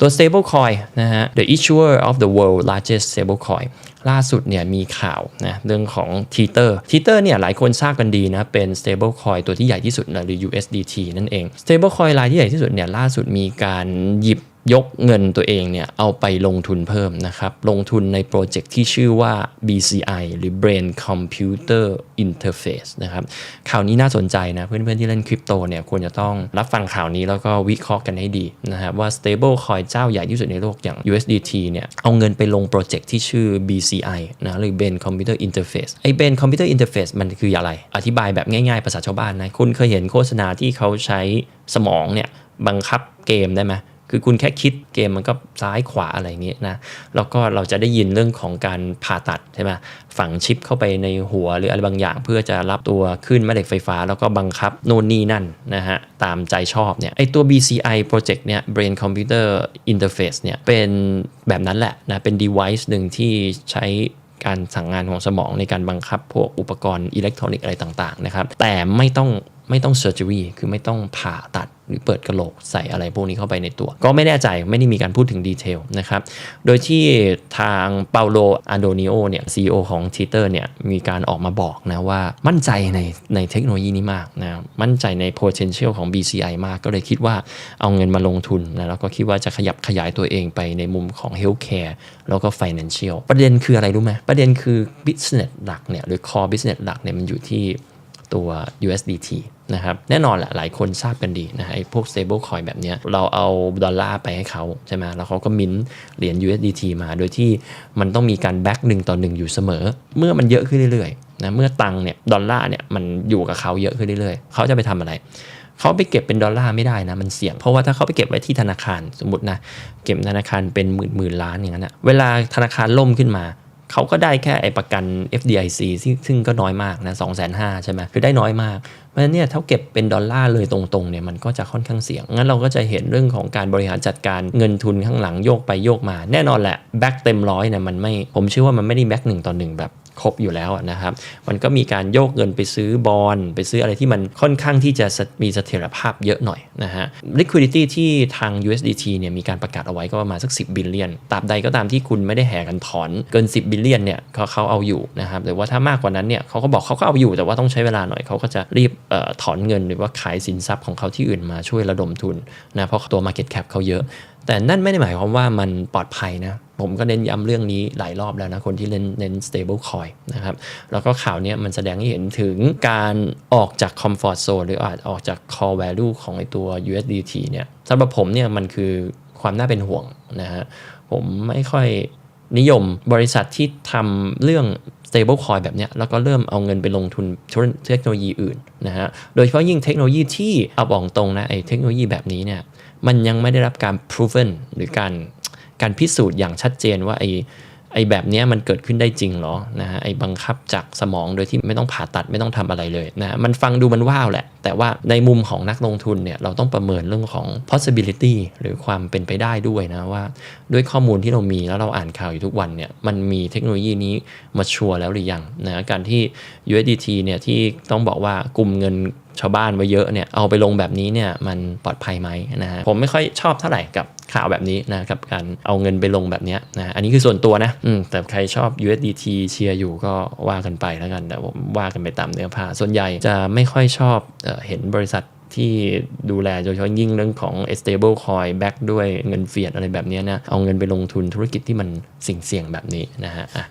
ตัว stablecoin นะฮะ the issuer of the world largest stablecoin ล่าสุดเนี่ยมีข่าวนะเรื่องของ Tether Tether เนี่ยหลายคนทราบกันดีนะ เป็น stablecoin ตัวที่ใหญ่ที่สุดนะหรือ USDT นั่นเอง stablecoin รายที่ใหญ่ที่สุดเนี่ยล่าสุดมีการหยิบ ยกเงินตัวเองเนี่ยเอาไปลงทุนเพิ่มนะครับ ลงทุนในโปรเจกต์ที่ชื่อว่า BCI หรือ Brain Computer Interface นะครับ ข่าวนี้น่าสนใจนะ เพื่อนๆ ที่เล่นคริปโตเนี่ยควรจะต้องรับฟังข่าวนี้แล้วก็วิเคราะห์กันให้ดีนะครับ ว่า stable coin เจ้าใหญ่ที่สุดในโลกอย่าง USDT เนี่ยเอาเงินไปลงโปรเจกต์ที่ชื่อ BCI นะหรือ Brain Computer Interface ไอ้ Brain Computer Interface มันคืออะไร อธิบายแบบง่ายๆ ภาษาชาวบ้านนะคุณเคยเห็นโฆษณาที่เขาใช้สมองเนี่ยบังคับเกมได้ไหม คือคุณแค่คิดเกมมันก็ซ้ายขวาอะไรอย่างเงี้ยนะ แล้วก็เราจะได้ยินเรื่องของการผ่าตัดใช่ไหมฝังชิปเข้าไปในหัวหรืออะไรบางอย่าง เพื่อจะรับตัวขึ้นแม่เหล็กไฟฟ้า แล้วก็บังคับโน่นนี่นั่นนะฮะ ตามใจชอบเนี่ยไอตัว BCI project เนี่ย Brain Computer Interface เนี่ยเป็นแบบนั้นแหละนะ เป็น device หนึ่งที่ใช้การสั่งงานของสมองในการบังคับพวกอุปกรณ์อิเล็กทรอนิกส์อะไรต่างๆนะครับแต่ไม่ต้องไม่ต้องเซอร์เจอรี่คือไม่ต้องผ่าตัด หรือเปิดกระโหลกใส่อะไรพวกนี้เข้าไปในตัว ก็ไม่แน่ใจไม่ได้มีการพูดถึงดีเทลนะครับ โดยที่ทางเปาโลอันโดนิโอเนี่ยซีอของ Twitter เนี่ยมีการออกมาบอกนะว่ามั่นใจในในเทคโนโลยีนี้มากนะมั่นใจใน potential ของ BCI มากก็เลยคิดว่าเอาเงินมาลงทุนนะแล้วก็คิดว่าจะขยับขยายตัวเองไปในมุมของ healthcare แล้วก็ financial ประเด็นคืออะไรรู้ไหมประเด็นคือ business หลักเนี่ยหรือ core business หลักเนี่ยมันอยู่ที่ ตัว USDT นะครับแน่นอนแหละหลายคนทราบกันดีนะฮะไอ้พวก stable coin แบบเนี้ยเราเอาดอลลาร์ไปให้เขาใช่ไหมแล้วเขาก็มิ้นเหรียญ USDT มาโดยที่มันต้องมีการแบ็กหนึ่งต่อหนึ่งอยู่เสมอ เมื่อมันเยอะขึ้นเรื่อยๆนะเมื่อตังเนี่ยดอลลาร์เนี่ยมันอยู่กับเขาเยอะขึ้นเรื่อยๆ เขาจะไปทำอะไรเขาไปเก็บเป็นดอลลาร์ไม่ได้นะ มันเสี่ยง เพราะว่าถ้าเขาไปเก็บไว้ที่ธนาคารสมมตินะ เก็บธนาคารเป็นหมื่นหมื่นล้านอย่างนั้นนะเวลาธนาคารล่มขึ้นมา เขาก็ได้แค่ไอประกัน FDIC ซึ่งซึ่งก็น้อยมากนะสองแสนห้าใช่ไหมคือได้น้อยมาก เพราะฉะนั้นเนี่ยถ้าเก็บเป็นดอลลาร์เลยตรงๆเนี่ยมันก็จะค่อนข้างเสี่ยง งั้นเราก็จะเห็นเรื่องของการบริหารจัดการเงินทุนข้างหลังโยกไปโยกมา แน่นอนแหละแบ็กเต็มร้อยเนี่ยมันไม่ ผมเชื่อว่ามันไม่ได้แบ็กหนึ่งต่อหนึ่งแบบ ครบอยู่แล้วนะครับ มันก็มีการโยกเงินไปซื้อบอลไปซื้ออะไรที่มันค่อนข้างที่จะมีเสถียรภาพเยอะหน่อยนะฮะ liquidity ที่ทาง USDT เนี่ยมีการประกาศเอาไว้ก็ประมาณสัก 10 บิลเลียนตราบใดก็ตามที่คุณไม่ได้แห่กันถอนเกิน 10 บิลเลียนเนี่ยเขาเขาเอาอยู่นะครับหรือว่าถ้ามากกว่านั้นเนี่ยเขาก็บอกเขาก็เอาอยู่แต่ว่าต้องใช้เวลาหน่อยเขาก็จะรีบออถอนเงินหรือว่าขายสินทรัพย์ของเขาที่อื่นมาช่วยระดมทุนนะเพราะตัว market cap เขาเยอะ แต่นั่นไม่ได้หมายความว่ามันปลอดภัยนะ ผมก็เน้นย้ำเรื่องนี้หลายรอบแล้วนะคนที่เน้นเน้น stable coin นะครับแล้วก็ข่าวเนี้ยมันแสดงให้เห็นถึงการออกจาก comfort zone หรืออาจออกจาก core value ของไอตัว USDT เนี่ยสำหรับผมเนี่ยมันคือความน่าเป็นห่วงนะฮะผมไม่ค่อยนิยมบริษัทที่ทำเรื่อง stable coin แบบเนี้ยแล้วก็เริ่มเอาเงินไปลงทุนเทคโนโลยีอื่นนะฮะโดยเฉพาะยิ่งเทคโนโลยีที่เอาบอกตรงนะไอเทคโนโลยีแบบนี้เนี่ยมันยังไม่ได้รับการ proven หรือการ การพิสูจน์อย่างชัดเจนว่าไอ้ไอ้แบบนี้มันเกิดขึ้นได้จริงเหรอนะฮะไอ้บังคับจากสมองโดยที่ไม่ต้องผ่าตัดไม่ต้องทำอะไรเลยนะมันฟังดูมันว้าวแหละแต่ว่าในมุมของนักลงทุนเนี่ยเราต้องประเมินเรื่องของ possibility หรือความเป็นไปได้ด้วยนะว่า ด้วยข้อมูลที่เรามีแล้วเราอ่านข่าวอยู่ทุกวันเนี่ยมันมีเทคโนโลยีนี้มาชัวร์แล้วหรือยังนะการที่ USDT เนี่ยที่ต้องบอกว่ากลุ่มเงินชาวบ้านไว้เยอะเนี่ยเอาไปลงแบบนี้เนี่ยมันปลอดภัยไหมนะฮะผมไม่ค่อยชอบเท่าไหร่กับข่าวแบบนี้นะครับการเอาเงินไปลงแบบเนี้ยนะอันนี้คือส่วนตัวนะอืมแต่ใครชอบ USDT เชียร์อยู่ก็ว่ากันไปแล้วกันแต่ผมว่ากันไปตามเนื้อผ้าส่วนใหญ่จะไม่ค่อยชอบเห็นบริษัทที่ดูแลโดยเฉพาะยิ่งเรื่องของ stable coin back ด้วยเงินเฟียดอะไรแบบนี้นะ เอาเงินไปลงทุนธุรกิจที่มันเสี่ยงแบบนี้นะฮะอะ